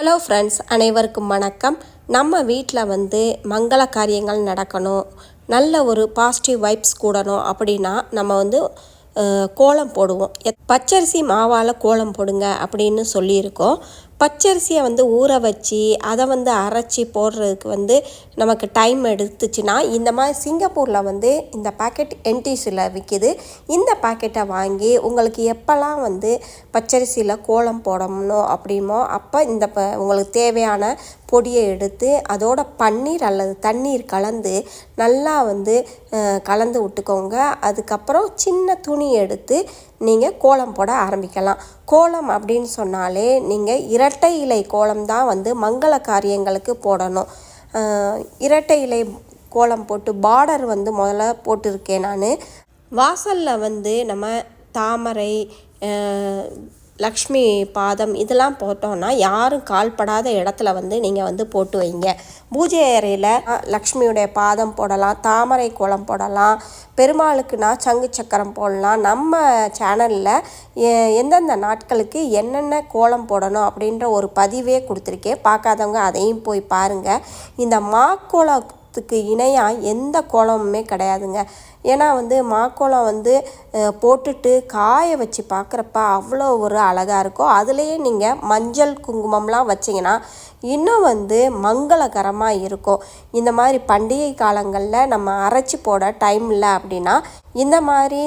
Hello friends அனைவருக்கும் வணக்கம். நம்ம வீட்டில் வந்து மங்கள காரியங்கள் நடக்கணும். நல்ல ஒரு பாசிட்டிவ் வைப்ஸ் கூடணும் அப்படின்னா நம்ம வந்து கோலம் போடுவோம். எத்- பச்சரிசி மாவால் கோலம் போடுங்க அப்படின்னு சொல்லியிருக்கோம். பச்சரிசியை வந்து ஊற வச்சு அதை வந்து அரைச்சி போடுறதுக்கு வந்து நமக்கு டைம் எடுத்துச்சுன்னா இந்த மாதிரி சிங்கப்பூரில் வந்து இந்த பாக்கெட் என்டிஸில் விற்கிது இந்த பாக்கெட்டை வாங்கி உங்களுக்கு எப்போல்லாம் வந்து பச்சரிசியில் கோலம் போடணும் அப்படிமோ அப்போ இந்த ப உங்களுக்கு தேவையான பொடியை எடுத்து அதோட பன்னீர் அல்லது தண்ணீர் கலந்து நல்லா வந்து கலந்து விட்டுக்கோங்க. அதுக்கப்புறம் சின்ன துணி எடுத்து நீங்கள் கோலம் போட ஆரம்பிக்கலாம். கோலம் அப்படின்னு சொன்னாலே நீங்கள் இரட்டை இலை கோலம் தான் வந்து மங்கள காரியங்களுக்கு போடணும். இரட்டை இலை கோலம் போட்டு பார்டர் வந்து முதல்ல போட்டிருக்கேன் நான். வாசலில் வந்து நம்ம தாமரை லக்ஷ்மி பாதம் இதெல்லாம் போட்டோன்னா யாரும் கால்படாத இடத்துல வந்து நீங்கள் வந்து போட்டு வைங்க. பூஜை அறையில் லக்ஷ்மியுடைய பாதம் போடலாம் தாமரை கோலம் போடலாம் பெருமாளுக்குனா சங்கு சக்கரம் போடலாம். நம்ம சேனலில் எந்தெந்த நாட்களுக்கு என்னென்ன கோலம் போடணும் அப்படின்ற ஒரு பதிவே கொடுத்துருக்கேன். பார்க்காதவங்க அதையும் போய் பாருங்கள் இந்த மாக்கோளத்துக்கு இணையாக எந்த கோலமுமே கிடையாதுங்க. ஏன்னா வந்து மாக்கோலம் வந்து போட்டுட்டு காய வச்சு பார்க்குறப்ப அவ்வளோ ஒரு அழகாக இருக்கும் அதுலேயே நீங்கள் மஞ்சள் குங்குமம்லாம் வச்சிங்கன்னா இன்னும் வந்து மங்களகரமாக இருக்கும் இந்த மாதிரி பண்டிகை காலங்களில் நம்ம அரைச்சி போட டைம் இல்லை அப்படின்னா இந்த மாதிரி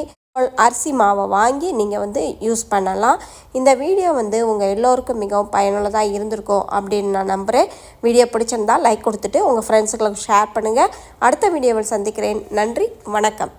அரிசி மாவை வாங்கி நீங்கள் வந்து யூஸ் பண்ணலாம். இந்த வீடியோ வந்து உங்கள் எல்லோருக்கும் மிகவும் பயனுள்ளதாக இருந்திருக்கும் அப்படின்னு நான் நம்புகிறேன். வீடியோ பிடிச்சிருந்தா லைக் கொடுத்துட்டு உங்கள் ஃப்ரெண்ட்ஸுங்களுக்கு ஷேர் பண்ணுங்கள். அடுத்த வீடியோவில் சந்திக்கிறேன். நன்றி வணக்கம்.